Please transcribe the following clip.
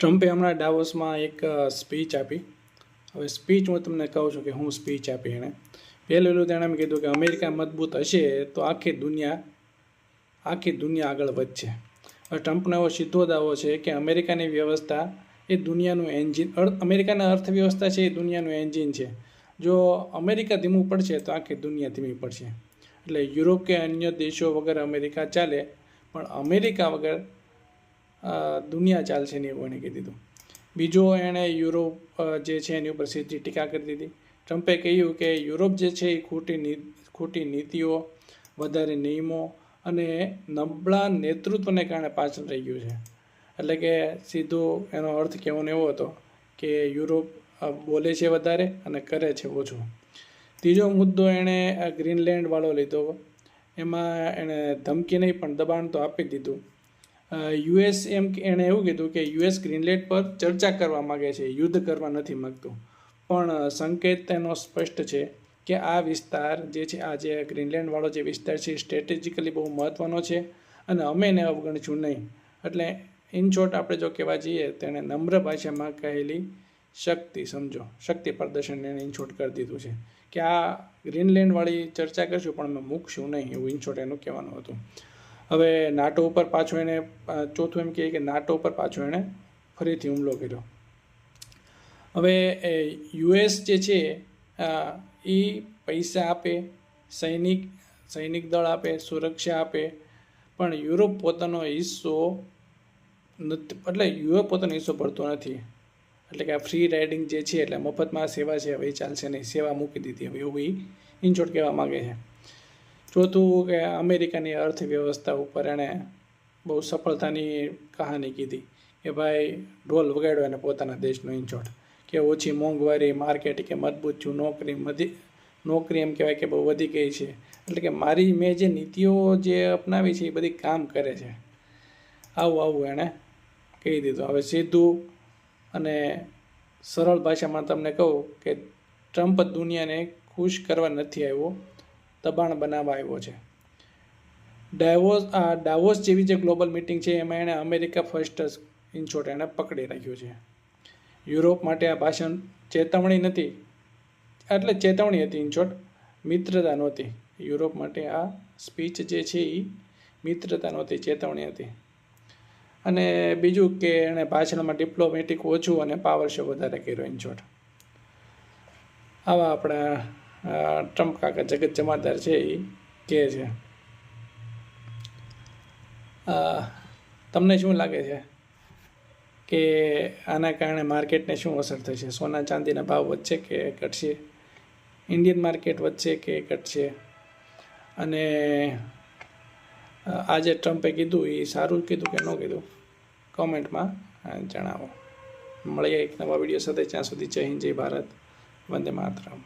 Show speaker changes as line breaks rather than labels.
ટ્રમ્પે હમણાં ડાવોસમાં એક સ્પીચ આપી. હવે સ્પીચ હું તમને કહું છું કે હું સ્પીચ આપી એણે. પહેલું તેણે એમ કીધું કે અમેરિકા મજબૂત હશે તો આખી દુનિયા આખી દુનિયા આગળ વધશે. હવે ટ્રમ્પનો એવો સીધો દાવો છે કે અમેરિકાની વ્યવસ્થા એ દુનિયાનું એન્જિન અમેરિકાના અર્થવ્યવસ્થા છે એ દુનિયાનું એન્જિન છે. જો અમેરિકા ધીમું પડશે તો આખી દુનિયા ધીમી પડશે. એટલે યુરોપ કે અન્ય દેશો વગર અમેરિકા ચાલે, પણ અમેરિકા વગર દુનિયા ચાલશે ને એવું એણે કહી દીધું. બીજો એણે યુરોપ જે છે એની ઉપર સીધી ટીકા કરી દીધી. ટ્રમ્પે કહ્યું કે યુરોપ જે છે એ ખોટી ખોટી નીતિઓ, વધારે નિયમો અને નબળા નેતૃત્વને કારણે પાછળ રહી ગયું છે. એટલે કે સીધો એનો અર્થ કહેવાનો એવો હતો કે યુરોપ બોલે છે વધારે અને કરે છે ઓછું. ત્રીજો મુદ્દો એણે ગ્રીનલેન્ડવાળો લીધો. એમાં એણે ધમકી નહીં પણ દબાણ તો આપી દીધું. યુએસ એમ એણે એવું કીધું કે યુએસ ગ્રીનલેન્ડ પર ચર્ચા કરવા માગે છે, યુદ્ધ કરવા નથી માગતું. પણ સંકેત તેનો સ્પષ્ટ છે કે આ વિસ્તાર જે છે, આ જે ગ્રીનલેન્ડવાળો જે વિસ્તાર છે સ્ટ્રેટેજિકલી બહુ મહત્ત્વનો છે અને અમે એને અવગણશું નહીં. એટલે ઇન શોર્ટ આપણે જો કહેવા જઈએ, તેણે નમ્ર ભાષામાં કહેલી શક્તિ, સમજો, શક્તિ પ્રદર્શન એને ઇન કરી દીધું છે. કે આ ગ્રીનલેન્ડવાળી ચર્ચા કરશું, પણ અમે મૂકશું નહીં, એવું ઇન શોર્ટ એનું કહેવાનું હતું. હવે નાટો ઉપર પાછો અ, ચોથું એમ કહે કે નાટો ઉપર પાછો એણે ફરીથી હુમલો કર્યો. હવે યુએસ જે છે એ પૈસા આપે સૈનિક સૈનિક દળ આપે સુરક્ષા આપે પણ યુરોપ પોતાનો હિસ્સો નથી એટલે યુરોપ પોતાનો હિસ્સો ભરતો નથી. એટલે કે આ ફ્રી રાઇડિંગ જે છે એટલે મફતમાં સેવા છે હવે એ ચાલશે નહીં. સેવા મૂકી દીધી. હવે એવું એ ઇનશોર્ટ કહેવા માગે છે. ચોથું કે અમેરિકાની અર્થવ્યવસ્થા ઉપર એણે બહુ સફળતાની કહાની કીધી કે ભાઈ ઢોલ વગાડ્યો એને પોતાના દેશનો ઇંચોટ કે ઓછી મોંઘવારી, માર્કેટ કે મજબૂત છું, નોકરી મધી નોકરી એમ કહેવાય કે બહુ વધી ગઈ છે. એટલે કે મારી, મેં જે નીતિઓ જે અપનાવી છે એ બધી કામ કરે છે. આવું આવું એણે કહી દીધું. હવે સીધું અને સરળ ભાષામાં તમને કહું કે ટ્રમ્પ દુનિયાને ખુશ કરવા નથી આવ્યો. દબાણ બનાવવા આવ્યો છે. ડાયવોસ ડાવોસ જેવી જે ગ્લોબલ મિટિંગ છે, એમાં એણે અમેરિકા ફર્સ્ટ ઇનશોર્ટ એણે પકડી રાખ્યું છે. યુરોપ માટે આ ભાષણ ચેતવણી નથી, એટલે ચેતવણી હતી ઇનશોર્ટ મિત્રતા નહોતી. યુરોપ માટે આ સ્પીચ જે છે એ મિત્રતા નહોતી, ચેતવણી હતી. અને બીજું કે એણે ભાષણમાં ડિપ્લોમેટિક ઓછું અને પાવર શો વધારે કર્યો ઇનશોર્ટ આવા આપણા ટ્રમ્પ કાકા જગત જમાદાર છે એ કહે છે? તમને શું લાગે છે કે આના કારણે માર્કેટને શું અસર થશે? સોના ચાંદીના ભાવ વધશે કે ઘટશે? ઇન્ડિયન માર્કેટ વધશે કે ઘટશે? અને આજે ટ્રમ્પે કીધું એ સારું કીધું કે ન કીધું? કોમેન્ટમાં જણાવો. મળીએ એક નવા વીડિયો સાથે, ત્યાં સુધી જય હિન્દ, જય ભારત. વંદે માતરમ.